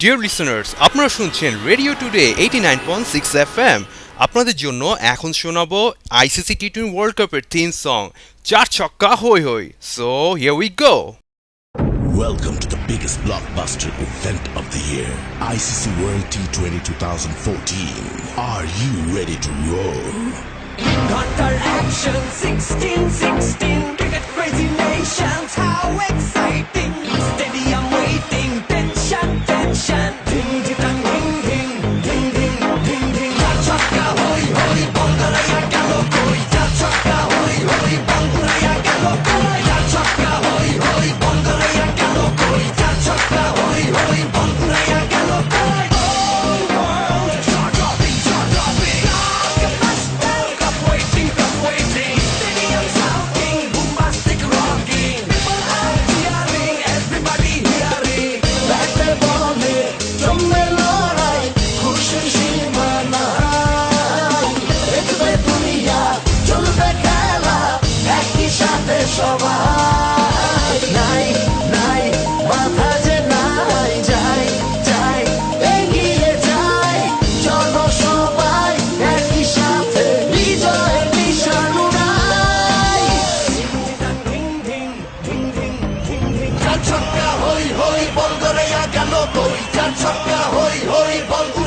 Deer listeners আপনারা শুনছেন radio today eighty nine point six F M আপনাদের জন্য এখন শোনাবো আইসিসি টি টোয়েন্টি ওয়ার্ল্ড কাপের থিম সং চার ছক্কা হই হই so here we go Welcome to the biggest blockbuster event of the year, ICC World T20 2014. Are you ready to roll? Hunter action 16 16 Cricket crazy nations সবাই নাই নাই মাথা যে নাই যাই যাই এগিয়ে সবাই একই সাথে বিজয়ের নিশান উড়াই চার ছক্কা হই হই বল করে গেল কই চার ছক্কা হই হই বল